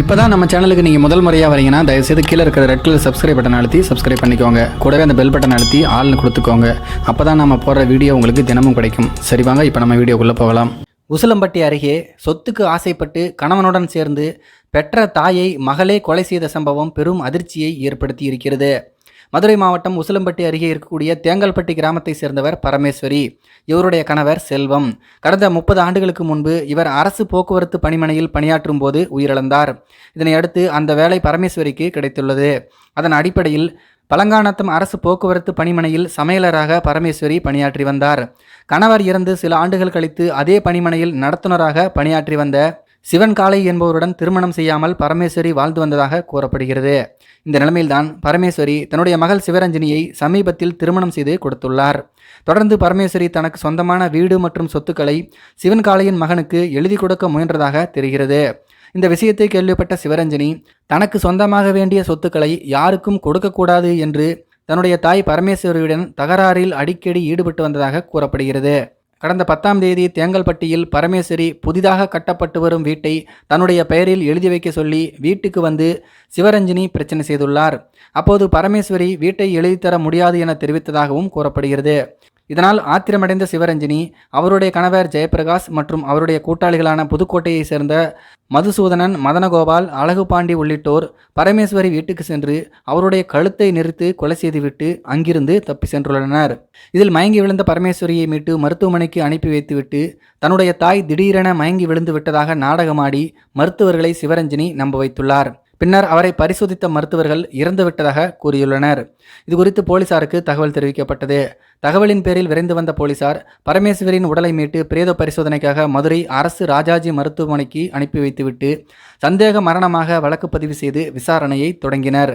இப்போ தான் நம்ம சேனலுக்கு நீங்கள் முதல் முறையாக வரீங்கன்னா தயவுசெய்து கீழே இருக்கிற ரெட் கலர் சப்ஸ்கிரைப் பட்டன் அழுத்தி சப்ஸ்கிரைப் பண்ணிக்கோங்க. கூடவே அந்த பெல் பட்டன் அழுத்தி ஆள்னு கொடுத்துக்கோங்க. அப்போ தான் நம்ம போடுற வீடியோ உங்களுக்கு தினமும் கிடைக்கும். சரி வாங்க இப்போ நம்ம வீடியோக்குள்ளே போகலாம். உசிலம்பட்டி அருகே சொத்துக்கு ஆசைப்பட்டு கணவனுடன் சேர்ந்து பெற்ற தாயை மகளே கொலை செய்த சம்பவம் பெரும் அதிர்ச்சியை ஏற்படுத்தி இருக்கிறது. மதுரை மாவட்டம் உசிலம்பட்டி அருகே இருக்கக்கூடிய தேங்கல்பட்டி கிராமத்தை சேர்ந்தவர் பரமேஸ்வரி. இவருடைய கணவர் செல்வம். கடந்த முப்பது ஆண்டுகளுக்கு முன்பு இவர் அரசு போக்குவரத்து பணிமனையில் பணியாற்றும் போது உயிரிழந்தார். இதனை அடுத்து அந்த வேலை பரமேஸ்வரிக்கு கிடைத்துள்ளது. அதன் அடிப்படையில் பழங்கானத்தம் அரசு போக்குவரத்து பணிமனையில் சமையலராக பரமேஸ்வரி பணியாற்றி வந்தார். கணவர் இறந்து சில ஆண்டுகள் கழித்து அதே பணிமனையில் நடத்துனராக பணியாற்றி வந்த சிவன் காளை என்பவருடன் திருமணம் செய்யாமல் பரமேஸ்வரி வாழ்ந்து வந்ததாக கூறப்படுகிறது. இந்த நிலைமையில்தான் பரமேஸ்வரி தன்னுடைய மகள் சிவரஞ்சனியை சமீபத்தில் திருமணம் செய்து கொடுத்துள்ளார். தொடர்ந்து பரமேஸ்வரி தனக்கு சொந்தமான வீடு மற்றும் சொத்துக்களை சிவன் காளையின் மகனுக்கு எழுதி கொடுக்க முயன்றதாக தெரிகிறது. இந்த விஷயத்தை கேள்விப்பட்ட சிவரஞ்சனி தனக்கு சொந்தமாக வேண்டிய சொத்துக்களை யாருக்கும் கொடுக்கக்கூடாது என்று தன்னுடைய தாய் பரமேஸ்வரியுடன் தகராறில் அடிக்கடி ஈடுபட்டு வந்ததாக கூறப்படுகிறது. கடந்த பத்தாம் தேதி தேங்கல்பட்டியில் பரமேஸ்வரி புதிதாக கட்டப்பட்டு வரும் வீட்டை தன்னுடைய பெயரில் எழுதி வைக்க சொல்லி வீட்டுக்கு வந்து சிவரஞ்சினி பிரச்சனை செய்துள்ளார். அப்போது பரமேஸ்வரி வீட்டை எழுதித்தர முடியாது என தெரிவித்ததாகவும் கூறப்படுகிறது. இதனால் ஆத்திரமடைந்த சிவரஞ்சினி அவருடைய கணவர் ஜெயபிரகாஷ் மற்றும் அவருடைய கூட்டாளிகளான புதுக்கோட்டையைச் சேர்ந்த மதுசூதனன் மதனகோபால் அழகுபாண்டி உள்ளிட்டோர் பரமேஸ்வரி வீட்டுக்கு சென்று அவருடைய கழுத்தை நிறுத்து கொலை செய்துவிட்டு அங்கிருந்து தப்பி சென்றுள்ளனர். இதில் மயங்கி விழுந்த பரமேஸ்வரியை மீட்டு மருத்துவமனைக்கு அனுப்பி வைத்துவிட்டு தன்னுடைய தாய் திடீரென மயங்கி விழுந்து விட்டதாக நாடகமாடி மருத்துவர்களை சிவரஞ்சினி நம்ப வைத்துள்ளார். பின்னர் அவரை பரிசோதித்த மருத்துவர்கள் இறந்துவிட்டதாக கூறியுள்ளனர். இது குறித்து போலீசாருக்கு தகவல் தெரிவிக்கப்பட்டது. தகவலின் பேரில் விரைந்து வந்த போலீசார் பரமேஸ்வரின் உடலை மீட்டு பிரேத பரிசோதனைக்காக மதுரை அரசு ராஜாஜி மருத்துவமனைக்கு அனுப்பி வைத்துவிட்டு சந்தேக மரணமாக வழக்கு பதிவு செய்து விசாரணையை தொடங்கினர்.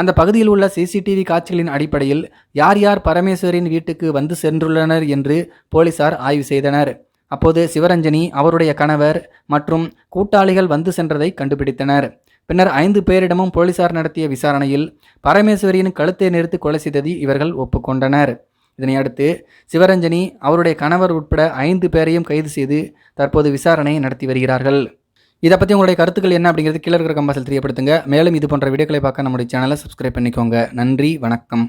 அந்த பகுதியில் உள்ள சிசிடிவி காட்சிகளின் அடிப்படையில் யார் யார் பரமேஸ்வரின் வீட்டுக்கு வந்து சென்றுள்ளனர் என்று போலீசார் ஆய்வு செய்தனர். அப்போது சிவரஞ்சனி அவருடைய கணவர் மற்றும் கூட்டாளிகள் வந்து சென்றதை கண்டுபிடித்தனர். பின்னர் ஐந்து பேரிடமும் போலீசார் நடத்திய விசாரணையில் பரமேஸ்வரியின் கழுத்தை நிறுத்தி கொலை செய்ததை இவர்கள் ஒப்புக்கொண்டனர். இதனை அடுத்து சிவரஞ்சனி அவருடைய கணவர் உட்பட ஐந்து பேரையும் கைது செய்து தற்போது விசாரணை நடத்தி வருகிறார்கள். இதை பற்றி உங்களுடைய கருத்துக்கள் என்ன அப்படிங்கிறது கீழே இருக்கிற கம்பாசல் தெரியப்படுத்துங்க. மேலும் இது போன்ற வீடியோக்களை பார்க்க நம்முடைய சேனலை சப்ஸ்கிரைப் பண்ணிக்கோங்க. நன்றி வணக்கம்.